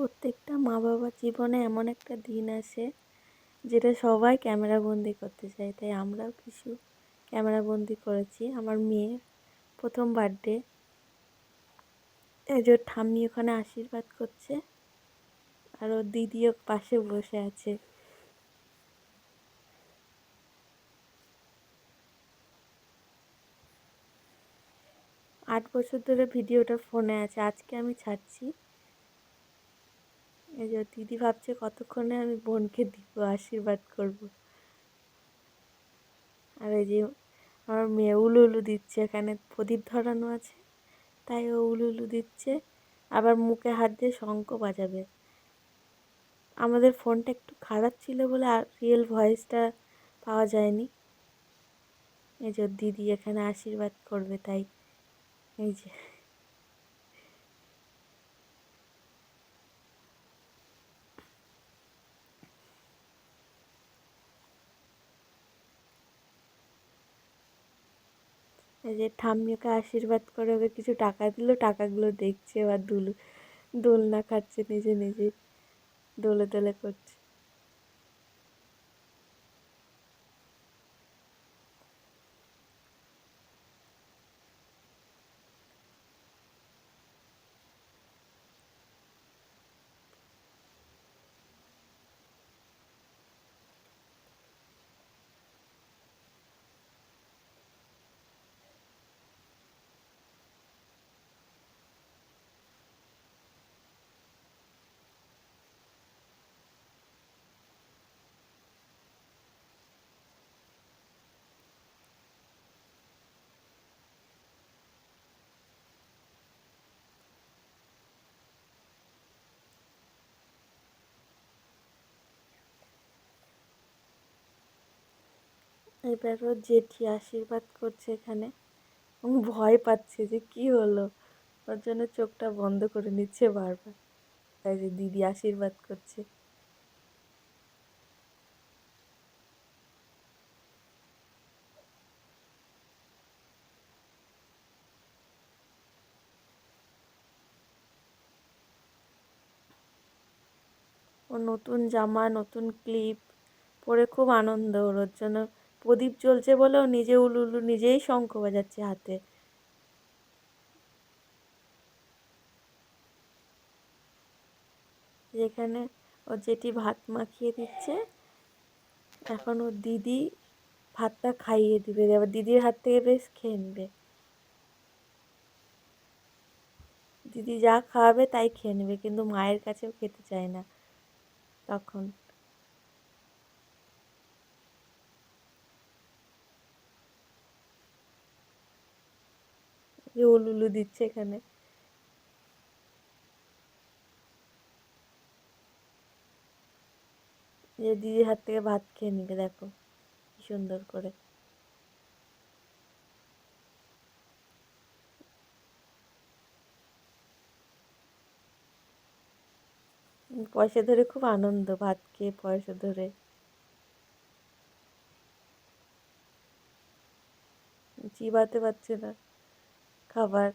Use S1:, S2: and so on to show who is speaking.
S1: প্রত্যেকটা মা বাবার জীবনে এমন একটা দিন আসে, যেটা সবাই ক্যামেরা বন্দি করতে চায়। তাই আমরাও কিছু ক্যামেরা বন্দি করেছি। আমার মেয়ের প্রথম বার্থডে। যে ঠাম্মি ওখানে আশীর্বাদ করছে আর ওর দিদিও পাশে বসে আছে। আট বছর ধরে ভিডিওটা ফোনে আছে। আজকে আমি ছাড়ছি। এই যে দিদি ভাবছে কতক্ষণে আমি বোনকে দিব, আশীর্বাদ করব। আর এই যে আমার মেয়ে উলু উলু দিচ্ছে, এখানে প্রদীপ ধরানো আছে, তাই ও উলু উলু দিচ্ছে। আবার মুখে হাত দিয়ে শঙ্খ বাজাবে। আমাদের ফোনটা একটু খারাপ ছিল বলে আর রিয়েল ভয়েসটা পাওয়া যায়নি। এই যে দিদি এখানে আশীর্বাদ করবে, তাই এই যে যে ঠাম্মি ওকে আশীর্বাদ করে ওকে কিছু টাকা দিল, টাকাগুলো দেখছে, এবার দুল, দোলনা খাচ্ছে নিজে নিজে দোলে দোলে করছে। এবার ওর জেঠি আশীর্বাদ করছে এখানে। ভয় পাচ্ছে যে কি হলো? ওর জন্য চোখটা বন্ধ করে নিচ্ছে বারবার। তাই যে দিদি আশীর্বাদ করছে। ও নতুন জামা, নতুন ক্লিপ পরে খুব আনন্দ ওর জন্য প্রদীপ জ্বলছে বলেও নিজে উলু উলু নিজেই শঙ্খ বাজাচ্ছে হাতে। যেখানে ওর যেটি ভাত মাখিয়ে দিচ্ছে, এখন ওর দিদি ভাতটা খাইয়ে দিবে। এবার দিদির হাত থেকে বেশ খেয়ে নেবে। দিদি যা খাওয়াবে তাই খেয়ে নেবে, কিন্তু মায়ের কাছেও খেতে চায় না। তখন যে উলুলু দিচ্ছে এখানে। যে দিদির হাত থেকে ভাত খেয়ে নিবে, দেখো কি সুন্দর করে। পয়সা ধরে খুব আনন্দ, ভাত খেয়ে পয়সা ধরে। চিবাতে পারছে না। খাবার